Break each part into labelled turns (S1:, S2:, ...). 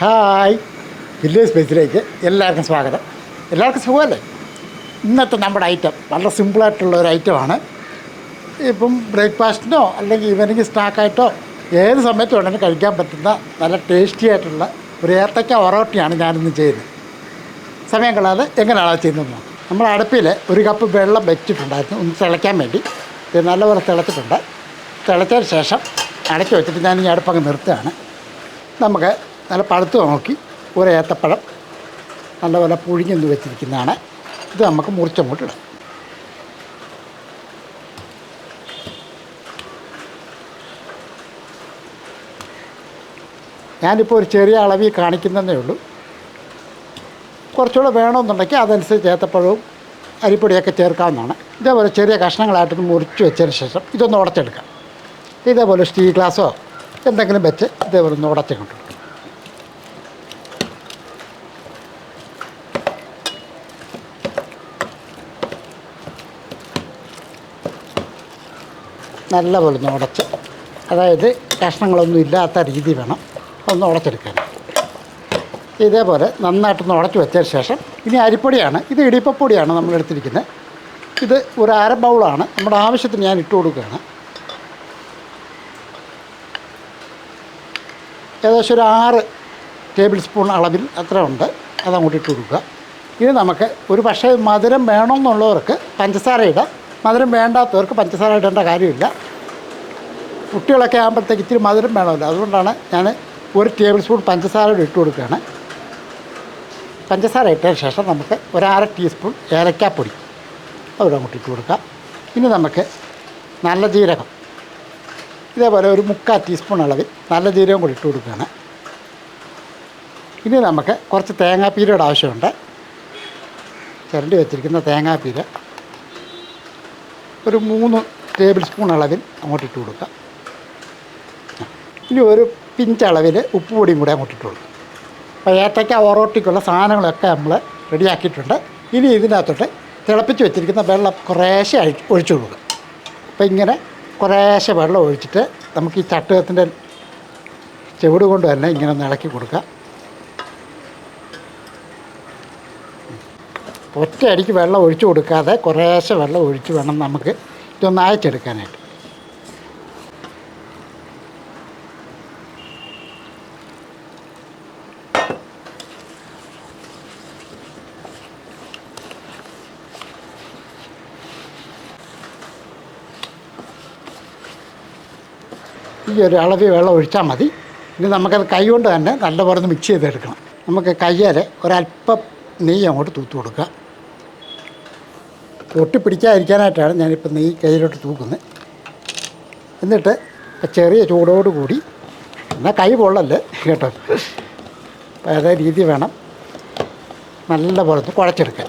S1: Hi. Village സ്പേസിലേക്ക് എല്ലാവർക്കും സ്വാഗതം. എല്ലാവർക്കും സുഖമല്ലേ? ഇന്നത്തെ നമ്മുടെ ഐറ്റം വളരെ സിമ്പിളായിട്ടുള്ള ഒരു ഐറ്റമാണ് ഇപ്പം ബ്രേക്ക്ഫാസ്റ്റിനോ അല്ലെങ്കിൽ ഈവനിങ് സ്നാക്കായിട്ടോ ഏത് സമയത്ത് വേണമെങ്കിലും കഴിക്കാൻ പറ്റുന്ന നല്ല ടേസ്റ്റി ആയിട്ടുള്ള ഒരു ഏത്തക്ക ഒറോട്ടിയാണ് ഞാനിന്ന് ചെയ്യുന്നത്. സമയം കളാതെ എങ്ങനെയാണ് ചെയ്യുന്നത് നമ്മൾ അടുപ്പിൽ ഒരു കപ്പ് വെള്ളം വെച്ചിട്ടുണ്ടായിരുന്നു. ഒന്ന് തിളയ്ക്കാൻ വേണ്ടി. നല്ലപോലെ തിളച്ചിട്ടുണ്ട്. തിളച്ചതിന് ശേഷം അടച്ചു വെച്ചിട്ട് ഞാൻ ഈ അടുപ്പങ്ങ് നിർത്തുകയാണ്. നമുക്ക് നല്ല പഴുത്ത് നോക്കി ഒരു ഏത്തപ്പഴം നല്ലപോലെ പുഴിഞ്ഞൊന്ന് വെച്ചിരിക്കുന്നതാണ്. ഇത് നമുക്ക് മുറിച്ചങ്ങോട്ട് ഇടാം. ഞാനിപ്പോൾ ഒരു ചെറിയ അളവിൽ കാണിക്കുന്നതേ ഉള്ളൂ. കുറച്ചുകൂടെ വേണമെന്നുണ്ടെങ്കിൽ അതനുസരിച്ച് ഏത്തപ്പഴവും അരിപ്പൊടിയൊക്കെ ചേർക്കാവുന്നതാണ്. ഇതേപോലെ ചെറിയ കഷ്ണങ്ങളായിട്ട് മുറിച്ച് വെച്ചതിന് ശേഷം ഇതൊന്ന് ഉടച്ചെടുക്കാം. ഇതേപോലെ സ്റ്റീൽ ഗ്ലാസ്സോ എന്തെങ്കിലും വെച്ച് ഇതേപോലെ ഒന്ന് ഉടച്ചങ്ങോട്ട് നല്ലപോലെ ഒന്ന് ഉടച്ച്. അതായത് കഷ്ണങ്ങളൊന്നും ഇല്ലാത്ത രീതി വേണം ഒന്ന് ഉടച്ചെടുക്കാൻ. ഇതേപോലെ നന്നായിട്ടൊന്ന് ഉടച്ച് വെച്ചതിന് ശേഷം ഇനി അരിപ്പൊടിയാണ്. ഇത് ഇടിപ്പപ്പൊടിയാണ് നമ്മൾ എടുത്തിരിക്കുന്നത്. ഇത് ഒരു അര ബൗളാണ്. നമ്മുടെ ആവശ്യത്തിന് ഞാൻ ഇട്ട് കൊടുക്കുകയാണ്. ഏകദേശം ഒരു ആറ് ടേബിൾ സ്പൂൺ അളവിൽ അത്ര ഉണ്ട്. അതങ്ങോട്ട് ഇട്ട് കൊടുക്കുക. ഇനി നമുക്ക് ഒരു പക്ഷേ മധുരം വേണമെന്നുള്ളവർക്ക് പഞ്ചസാര ഇടാം. മധുരം വേണ്ടാത്തവർക്ക് പഞ്ചസാര ഇടേണ്ട കാര്യമില്ല. കുട്ടികളൊക്കെ ആകുമ്പോഴത്തേക്ക് ഇത്തിരി മധുരം വേണമല്ലോ. അതുകൊണ്ടാണ് ഞാൻ ഒരു ടേബിൾ സ്പൂൺ പഞ്ചസാര ഇട്ട് കൊടുക്കുകയാണ്. പഞ്ചസാര ഇട്ടതിന് ശേഷം നമുക്ക് ഒരു അര ടീസ്പൂൺ ഏലക്കാപ്പൊടി അവിടെ അങ്ങോട്ട് ഇട്ട് കൊടുക്കാം ഇനി നമുക്ക് നല്ല ജീരകം. ഇതേപോലെ ഒരു മുക്കാൽ ടീസ്പൂൺ അളവിൽ നല്ല ജീരകം കൂടി ഇട്ട് കൊടുക്കുകയാണ്. ഇനി നമുക്ക് കുറച്ച് തേങ്ങാപ്പീരയുടെ ആവശ്യമുണ്ട്. ചിരണ്ടി വെച്ചിരിക്കുന്ന തേങ്ങാപ്പീര. ഒരു മൂന്ന് ടേബിൾ സ്പൂൺ അളവിൽ അങ്ങോട്ട് ഇട്ട് കൊടുക്കുക ഇനി ഒരു പിഞ്ചളവിൽ ഉപ്പ് പൊടിയും കൂടെ അങ്ങോട്ട് ഇട്ട് കൊടുക്കുക അപ്പോൾ ഏത്തയ്ക്ക ഓറോട്ടിക്കുള്ള സാധനങ്ങളൊക്കെ നമ്മൾ റെഡിയാക്കിയിട്ടുണ്ട് ഇനി ഇതിനകത്തോട്ട് തിളപ്പിച്ച് വെച്ചിരിക്കുന്ന വെള്ളം കുറേശ്ശെ ഒഴിച്ചു കൊടുക്കുക അപ്പോൾ ഇങ്ങനെ കുറേശ്ശെ വെള്ളം ഒഴിച്ചിട്ട് നമുക്ക് ഈ ചട്ടുകത്തിന്റെ ചെവിട് കൊണ്ട് തന്നെ ഇങ്ങനെ ഒന്ന് ഇളക്കി കൊടുക്കുക ഒറ്റയടിക്ക് വെള്ളം ഒഴിച്ചു കൊടുക്കാതെ കുറേശ്ശെ വെള്ളം ഒഴിച്ച് വേണം നമുക്ക് ഇതൊന്ന് അയച്ചെടുക്കാനായിട്ട്. ഈ ഒരു അളവിൽ വെള്ളം ഒഴിച്ചാൽ മതി. ഇനി നമുക്കത് കൈ കൊണ്ട് തന്നെ നല്ലപോലെ മിക്സ് ചെയ്തെടുക്കണം. നമുക്ക് കയ്യാൽ ഒരല്പം നെയ്യ് അങ്ങോട്ട് തൂത്ത് കൊടുക്കുക. പൊട്ടി പിടിക്കാതിരിക്കാനായിട്ടാണ് ഞാനിപ്പോൾ നെയ്യ് കയ്യിലോട്ട് തൂക്കുന്നത്. എന്നിട്ട് ചെറിയ ചൂടോട് കൂടി എന്നാൽ കൈ പൊള്ളല്ലേ കേട്ടോ. അപ്പോൾ അതേ രീതി വേണം. നല്ല പോലെ കുഴച്ചെടുക്കാൻ.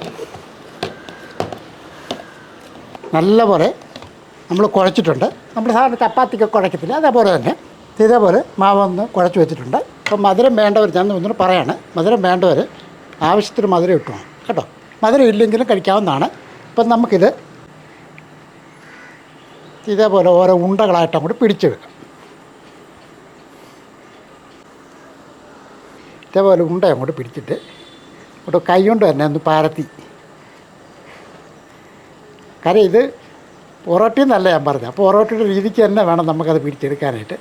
S1: നല്ലപോലെ നമ്മൾ കുഴച്ചിട്ടുണ്ട്. നമ്മൾ സാധാരണ ചപ്പാത്തിക്ക് കുഴക്കത്തില്ല. അതേപോലെ തന്നെ ഇതേപോലെ മാവൊന്ന് കുഴച്ച് വെച്ചിട്ടുണ്ട്. അപ്പം മധുരം വേണ്ടവർ ഞാൻ ഒന്നുകൂടെ പറയാണ് മധുരം വേണ്ടവർ ആവശ്യത്തിന് മധുരം ഇട്ടു വേണം. കേട്ടോ? മധുരം ഇല്ലെങ്കിലും കഴിക്കാവുന്നതാണ്. അപ്പം നമുക്കിത് ഇതേപോലെ ഓരോ ഉണ്ടകളായിട്ട് അങ്ങോട്ട് പിടിച്ചു വെക്കാം ഇതേപോലെ ഉണ്ട അങ്ങോട്ട് പിടിച്ചിട്ട് അങ്ങോട്ട് കൈ കൊണ്ട് തന്നെ ഒന്ന് പാരത്തി. കാര്യം ഇത് പൊറോട്ടയെന്നല്ല ഞാൻ പറഞ്ഞത്. അപ്പോൾ പൊറോട്ടയുടെ രീതിക്ക് തന്നെ വേണം നമുക്കത് പിടിച്ചെടുക്കാനായിട്ട്.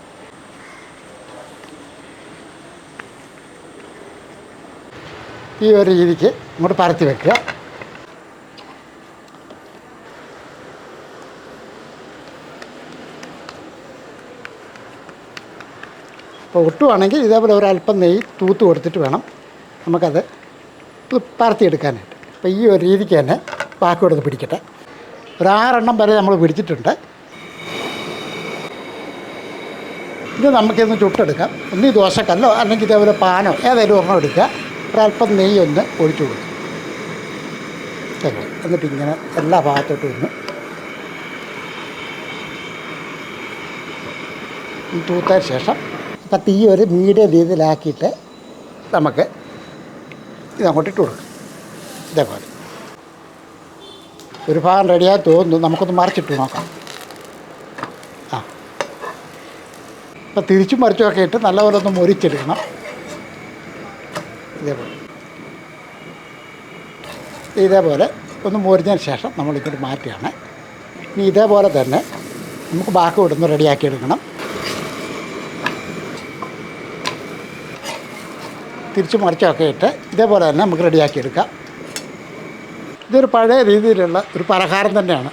S1: ഈ ഒരു രീതിക്ക് ഇങ്ങോട്ട് പരത്തി വെക്കുക. അപ്പോൾ ഒട്ടുവാണെങ്കിൽ ഇതേപോലെ ഒരല്പം നെയ്യ് തൂത്ത് കൊടുത്തിട്ട് വേണം നമുക്കത് പരത്തിയെടുക്കാനായിട്ട്. അപ്പോൾ ഈ ഒരു രീതിക്ക് തന്നെ ബാക്കി കൊടുത്ത് പിടിക്കട്ടെ. ഒരു ആറെണ്ണം വരെ നമ്മൾ പിടിച്ചിട്ടുണ്ട്. ഇത് നമുക്കിന്ന് ചുട്ടെടുക്കാം. ഒന്നീ ദോശക്കല്ലോ അല്ലെങ്കിൽ ഇതേപോലെ പാനോ ഏതായാലും ഒരെണ്ണം എടുക്കുക. ഒരല്പം നെയ്യ് ഒന്ന് ഒഴിച്ചു കൊടുക്കും ശരി എന്നിട്ട് ഇങ്ങനെ എല്ലാ ഭാഗത്തോട്ടും ഒന്ന് തൂത്തതിന് ശേഷം അപ്പം തീ ഒരു മീഡിയം രീതിയിലാക്കിയിട്ട് നമുക്ക് ഇതങ്ങോട്ട് ഇട്ട് കൊടുക്കും. ഇതേപോലെ. ഒരു ഭാഗം റെഡിയായി തോന്നുന്നു. നമുക്കൊന്ന് മറിച്ചിട്ട് നോക്കാം. ആ. അപ്പം തിരിച്ചും മറിച്ചുമൊക്കെ ഇട്ട് നല്ലപോലെ ഒന്ന് മുരിച്ചെടുക്കണം. ഇതേപോലെ. ഇതേപോലെ ഒന്ന് മോരിഞ്ഞതിന് ശേഷം നമ്മൾ ഇങ്ങോട്ട് മാറ്റുകയാണ്. ഇനി ഇതേപോലെ തന്നെ നമുക്ക് ബാക്ക് ഇടുന്ന് റെഡിയാക്കി എടുക്കണം തിരിച്ച് മറിച്ചൊക്കെ ഇട്ട് ഇതേപോലെ തന്നെ നമുക്ക് റെഡിയാക്കി എടുക്കാം ഇതൊരു പഴയ രീതിയിലുള്ള ഒരു പലഹാരം തന്നെയാണ്.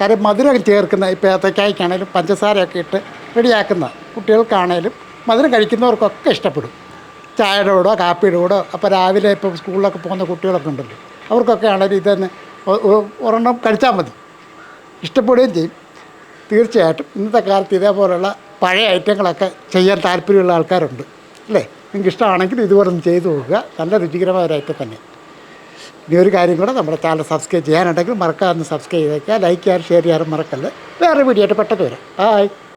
S1: കാര്യം മധുരം ചേർക്കുന്ന ഇപ്പോൾ ഏത്തക്കായ്ക്കാണേലും പഞ്ചസാരയൊക്കെ ഇട്ട് റെഡിയാക്കുന്ന കുട്ടികൾക്കാണേലും മധുരം കഴിക്കുന്നവർക്കൊക്കെ ഇഷ്ടപ്പെടും. ചായയുടെ കൂടെ കാപ്പിയുടെ കൂടെ അപ്പോൾ രാവിലെ ഇപ്പോൾ സ്കൂളിലൊക്കെ പോകുന്ന കുട്ടികളൊക്കെ ഉണ്ടല്ലോ. അവർക്കൊക്കെ ആണെങ്കിൽ ഇതന്നെ ഒരെണ്ണം കഴിച്ചാൽ മതി. ഇഷ്ടപ്പെടുകയും ചെയ്യും. തീർച്ചയായിട്ടും ഇന്നത്തെ കാലത്ത് ഇതേപോലെയുള്ള പഴയ ഐറ്റങ്ങളൊക്കെ ചെയ്യാൻ താല്പര്യമുള്ള ആൾക്കാരുണ്ട്. അല്ലേ? നിങ്ങൾക്ക് ഇഷ്ടമാണെങ്കിൽ ഇതുപോലെ ഒന്ന് ചെയ്തു നോക്കുക. നല്ല രുചികരമായ ഒരു ഐറ്റം തന്നെ. ഇനി ഒരു കാര്യം കൂടെ നമ്മുടെ ചാനൽ സബ്സ്ക്രൈബ് ചെയ്യാനുണ്ടെങ്കിൽ മറക്കാതെ സബ്സ്ക്രൈബ് ചെയ്തേക്കുക. ലൈക്ക് ചെയ്യാനും ഷെയർ ചെയ്യാനും മറക്കല്ലേ. വേറെ വീഡിയോ ആയിട്ട് പെട്ടെന്ന് വരാം. ബായ്